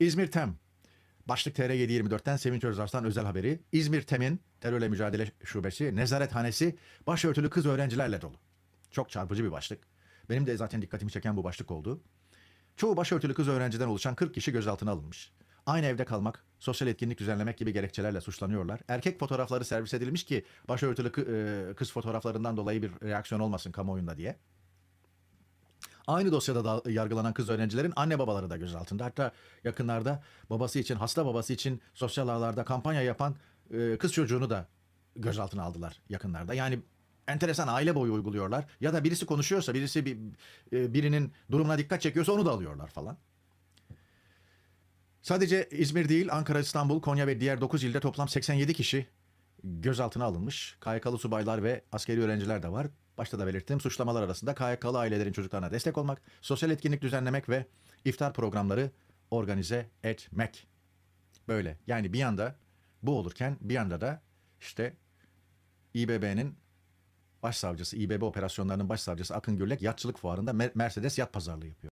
İzmir Tem. Başlık TR724'ten Sevinç Özarslan özel haberi. İzmir Tem'in terörle mücadele şubesi, nezarethanesi başörtülü kız öğrencilerle dolu. Çok çarpıcı bir başlık. Benim de zaten dikkatimi çeken bu başlık oldu. Çoğu başörtülü kız öğrenciden oluşan 40 kişi gözaltına alınmış. Aynı evde kalmak, sosyal etkinlik düzenlemek gibi gerekçelerle suçlanıyorlar. Erkek fotoğrafları servis edilmiş ki başörtülü e, kız fotoğraflarından dolayı bir reaksiyon olmasın kamuoyunda diye. Aynı dosyada da yargılanan kız öğrencilerin anne babaları da gözaltında. Hatta yakınlarda babası için, hasta babası için sosyal ağlarda kampanya yapan e, kız çocuğunu da gözaltına aldılar yakınlarda. Yani enteresan aile boyu uyguluyorlar. Ya da birisi konuşuyorsa, birisi bir, e, birinin durumuna dikkat çekiyorsa onu da alıyorlar falan. Sadece İzmir değil, Ankara, İstanbul, Konya ve diğer 9 ilde toplam 87 kişi gözaltına alınmış. KYK'lı subaylar ve askeri öğrenciler de var. Başta da belirttiğim suçlamalar arasında KYK'lı ailelerin çocuklarına destek olmak, sosyal etkinlik düzenlemek ve iftar programları organize etmek. Böyle. Yani bir yanda bu olurken bir yanda da işte İBB'nin başsavcısı, İBB operasyonlarının başsavcısı Akın Gürlek yatçılık fuarında Mer- Mercedes yat pazarlığı yapıyor.